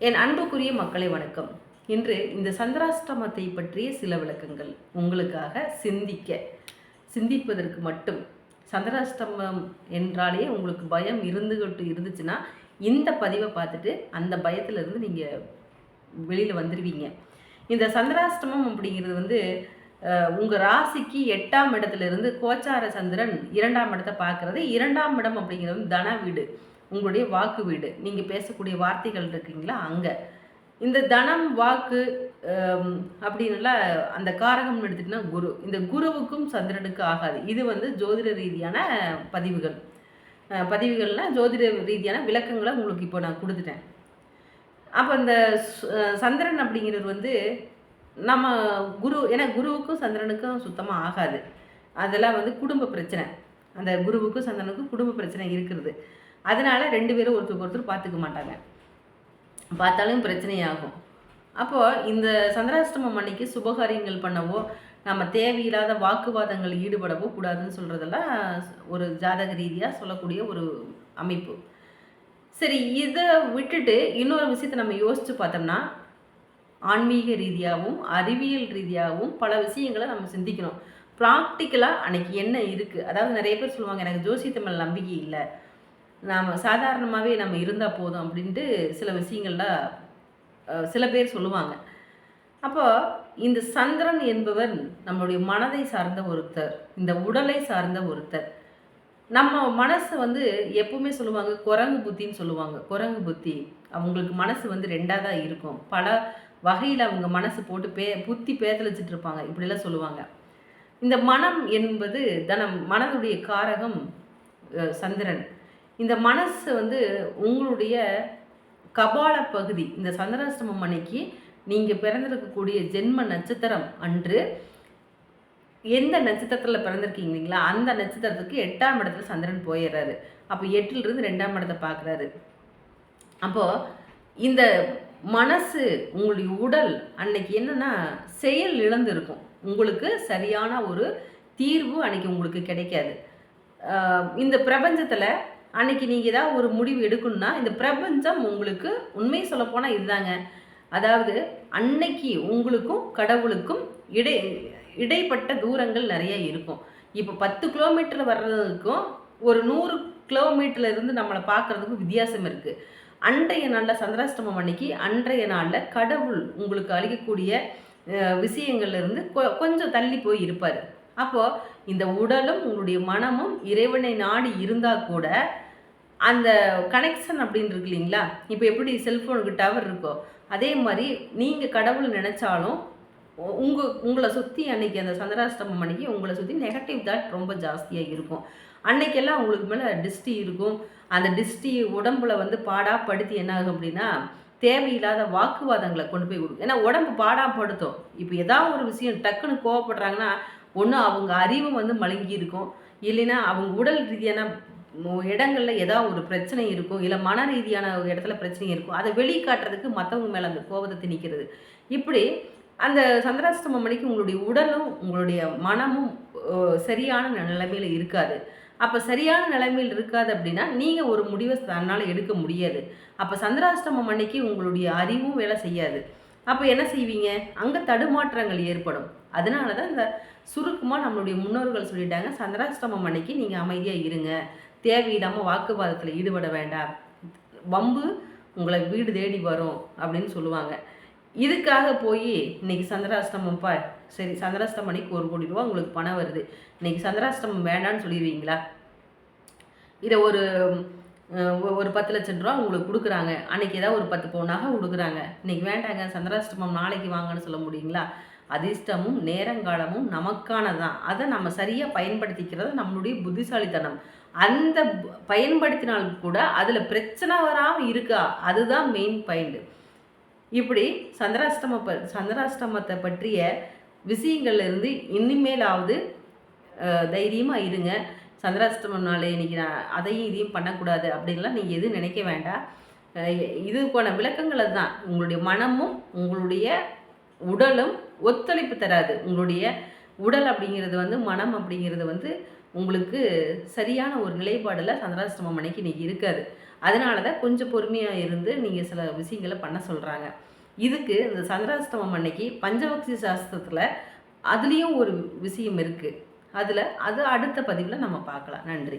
என் அன்புக்குரிய மக்களை வணக்கம். இன்று இந்த சந்திராஷ்டமத்தை பற்றிய சில விளக்கங்கள் உங்களுக்காக சிந்திக்க சிந்திப்பதற்கு மட்டும். சந்திராஷ்டமம் என்றாலே உங்களுக்கு பயம் இருந்துகிட்டு இருந்துச்சுன்னா இந்த பதிவை பார்த்துட்டு அந்த பயத்திலிருந்து நீங்கள் வெளியில் வந்துடுவீங்க இந்த சந்திராஷ்டமம் அப்படிங்கிறது வந்து உங்கள் ராசிக்கு எட்டாம் இடத்துல இருந்து கோச்சார சந்திரன் இரண்டாம் இடத்தை பார்க்குறது. இரண்டாம் இடம் அப்படிங்கிறது வந்து தன வீடு. உங்களுடைய வாக்கு வீடு. நீங்கள் பேசக்கூடிய வார்த்தைகள் இருக்கீங்களா? அங்கே. இந்த தனம் வாக்கு ஹம், அப்படின்னுலாம் அந்த காரகம்னு எடுத்துக்கிட்டா குரு. இந்த குருவுக்கும் சந்திரனுக்கு ஆகாது. இது வந்து ஜோதிட ரீதியான பதிவுகள். பதிவுகள்னால் பதிவுகள்னா ஜோதிட ரீதியான விளக்கங்களை உங்களுக்கு இப்போ நான் கொடுத்துட்டேன். அப்போ இந்த சந்திரன் அப்படிங்கிறது வந்து நம்ம குரு ஏன்னா குருவுக்கும் சந்திரனுக்கும் சுத்தமாக ஆகாது. அதெல்லாம் வந்து குடும்ப பிரச்சனை. அந்த குருவுக்கும் சந்திரனுக்கும் குடும்ப பிரச்சனை இருக்கிறது. அதனால் ரெண்டு பேரும் ஒருத்தருக்கு ஒருத்தர் பார்த்துக்க மாட்டாங்க. பார்த்தாலும் பிரச்சனையாகும். அப்போது இந்த சந்திராஷ்டமம் அன்னைக்கு சுபகாரியங்கள் பண்ணவோ நம்ம தேவையில்லாத வாக்குவாதங்கள் ஈடுபடவோ கூடாதுன்னு சொல்கிறதெல்லாம் ஒரு ஜாதக ரீதியாக சொல்லக்கூடிய ஒரு அமைப்பு. சரி இதை விட்டுட்டு இன்னொரு விஷயத்தை நம்ம யோசித்து பார்த்தோம்னா ஆன்மீக ரீதியாகவும் அறிவியல் ரீதியாகவும் பல விஷயங்களை நம்ம சிந்திக்கணும். ப்ராக்டிக்கலாக அன்னைக்கு என்ன இருக்குது அதாவது நிறைய பேர் சொல்லுவாங்க எனக்கு ஜோசியத்து மேலே நம்பிக்கை இல்லை. நாம் சாதாரணமாகவே நம்ம இருந்தால் போதும் அப்படின்ட்டு சில விஷயங்கள்லாம் சில பேர் சொல்லுவாங்க. அப்போ இந்த சந்திரன் என்பவர் நம்மளுடைய மனதை சார்ந்த ஒருத்தர் இந்த உடலை சார்ந்த ஒருத்தர். நம்ம மனசை வந்து எப்பவுமே சொல்லுவாங்க குரங்கு புத்தின்னு சொல்லுவாங்க. குரங்கு புத்தி அவங்களுக்கு மனசு வந்து ரெண்டாக தான் இருக்கும். பல வகையில் அவங்க மனசு போட்டு பே புத்தி பேதலிச்சிட்டு இருப்பாங்க இப்படிலாம் சொல்லுவாங்க. இந்த மனம் என்பது தனம் மனதுடைய காரகம் சந்திரன். இந்த மனசு வந்து உங்களுடைய கபால பகுதி இந்த சந்திராஷ்டமம் அன்னைக்கு நீங்கள் பிறந்திருக்கக்கூடிய ஜென்ம நட்சத்திரம் அன்று எந்த நட்சத்திரத்தில் பிறந்திருக்கீங்க இல்லைங்களா? அந்த நட்சத்திரத்துக்கு எட்டாம் இடத்துல சந்திரன் போயிடுறாரு. அப்போ எட்டிலிருந்து ரெண்டாம் இடத்தை பார்க்குறாரு. அப்போது இந்த மனசு உங்களுடைய உடல் அன்னைக்கு என்னன்னா செயல் இழந்து இருக்கும் உங்களுக்கு சரியான ஒரு தீர்வு அன்னைக்கு உங்களுக்கு கிடைக்காது. இந்த பிரபஞ்சத்தில் அன்னைக்கு நீங்கள் ஏதாவது ஒரு முடிவு எடுக்கணும்னா இந்த பிரபஞ்சம் உங்களுக்கு உண்மையை சொல்லப்போனால் இதுதாங்க. அதாவது அன்னைக்கு உங்களுக்கும் கடவுளுக்கும் இடை இடைப்பட்ட தூரங்கள் நிறைய இருக்கும். இப்போ பத்து கிலோமீட்டர் வர்றதுக்கும் ஒரு நூறு கிலோமீட்டர்ல இருந்து நம்மளை பார்க்கறதுக்கும் வித்தியாசம் இருக்குது அன்றைய நாளில் சந்திராஷ்டமம் அன்னைக்கு அன்றைய நாளில் கடவுள் உங்களுக்கு அளிக்கக்கூடிய அஹ், விஷயங்கள்ல இருந்து கொ- கொஞ்சம் தள்ளி போய் இருப்பார். அப்போது இந்த உடலும் உங்களுடைய மனமும் இறைவனை நாடி இருந்தால் கூட அந்த கனெக்ஷன் அப்படின்னு இருக்கு இல்லைங்களா? இப்போ எப்படி செல்ஃபோனுக்கு டவர் இருக்கோ அதே மாதிரி நீங்கள் கடவுள் நினச்சாலும் உங்கள் உங்களை சுற்றி அன்னைக்கு அந்த சந்திராஷ்டமம் அன்னைக்கு உங்களை சுற்றி நெகட்டிவ் தாட் ரொம்ப ஜாஸ்தியாக இருக்கும். அன்னைக்கெல்லாம் உங்களுக்கு மேலே டிஸ்டி இருக்கும். அந்த டிஸ்டி உடம்புல வந்து பாடாப்படுத்தி என்னாகும் என்ன ஆகும் அப்படின்னா தேவையில்லாத வாக்குவாதங்களை கொண்டு போய் கொடுக்கும். ஏன்னா உடம்பு பாடாப்படுத்தும் இப்போ ஏதாவது ஒரு விஷயம் டக்குன்னு கோவப்படுறாங்கன்னா ஒன்று அவங்க அறிவு வந்து மழுங்கி இருக்கும். இல்லைன்னா அவங்க உடல் ரீதியான இடங்களில் ஏதாவது ஒரு பிரச்சனை இருக்கும். இல்லை மன ரீதியான ஒரு இடத்துல பிரச்சனை இருக்கும். அதை வெளிக்காட்டுறதுக்கு மற்றவங்க மேலே அந்த கோபத்தை திணிக்கிறது. இப்படி அந்த சந்திராஷ்டம மணிக்கு உங்களுடைய உடலும் உங்களுடைய மனமும் சரியான நிலைமையில் இருக்காது. அப்போ சரியான நிலைமையில் இருக்காது அப்படின்னா நீங்கள் ஒரு முடிவை தன்னால் எடுக்க முடியாது. அப்போ சந்திராஷ்டமம் அன்னைக்கு உங்களுடைய அறிவும் வேலை செய்யாது. அப்போ என்ன செய்வீங்க? அங்கே தடுமாற்றங்கள் ஏற்படும். அதனால தான் இந்த சுருக்கமாக நம்மளுடைய முன்னோர்கள் சொல்லிட்டாங்க சந்திராஷ்டமம் அன்னைக்கு நீங்கள் அமைதியாக இருங்க. தேவையில்லாமல் வாக்குவாதத்தில் ஈடுபட வேண்டாம். வம்பு உங்களை வீடு தேடி வரும் அப்படின்னு சொல்லுவாங்க. இதுக்காக போய் இன்னைக்கு சந்திராஷ்டமம்ப்பா சரி சந்திராஷ்டமம் அன்னைக்கு ஒரு கோடி ரூபா உங்களுக்கு பணம் வருது. இன்னைக்கு சந்திராஷ்டமம் வேண்டான்னு சொல்லிடுவீங்களா? இதை ஒரு ஒரு பத்து லட்சம் ரூபா உங்களுக்கு கொடுக்குறாங்க. அன்னைக்கு ஏதாவது ஒரு பத்து பவுனாக கொடுக்குறாங்க இன்னைக்கு வேண்டாங்க சந்திராஷ்டமம் நாளைக்கு வாங்கன்னு சொல்ல முடியுங்களா? அதிர்ஷ்டமும் நேரங்காலமும் நமக்கானதான் அதை நம்ம சரியாக பயன்படுத்திக்கிறது நம்மளுடைய புத்திசாலித்தனம். அந்த பயன்படுத்தினாலும் பயன்படுத்தினால் கூட அதில் பிரச்சனை வராமல் இருக்கா? அதுதான் மெயின் பாயிண்ட் இப்படி சந்திராஷ்டம ப சந்திராஷ்டமத்தை பற்றிய விஷயங்கள்லேருந்து இனிமேலாவது தைரியமாக இருங்க. சந்திராஷ்டமம் நாள் இன்னைக்கு நான் அதையும் இதையும் பண்ணக்கூடாது அப்படின்லாம் நீங்கள் எதுவும் நினைக்க வேண்டாம். இது இதுக்கான விளக்கங்கள் அதுதான். உங்களுடைய மனமும் உங்களுடைய உடலும் ஒத்துழைப்பு தராது. உங்களுடைய உடல் அப்படிங்கிறது வந்து மனம் அப்படிங்கிறது வந்து உங்களுக்கு சரியான ஒரு நிலைப்பாடில் சந்திராஷ்டமம் அன்னைக்கு இன்றைக்கி இருக்காது. அதனால தான் கொஞ்சம் பொறுமையாக இருந்து நீங்கள் சில விஷயங்களை பண்ண சொல்கிறாங்க இதுக்கு இந்த சந்திராஷ்டமம் அன்னைக்கு பஞ்சபக்ஷி சாஸ்திரத்தில் அதுலேயும் ஒரு விஷயம் இருக்குது அதில் அது அடுத்த பதிவில் நம்ம பார்க்கலாம். நன்றி.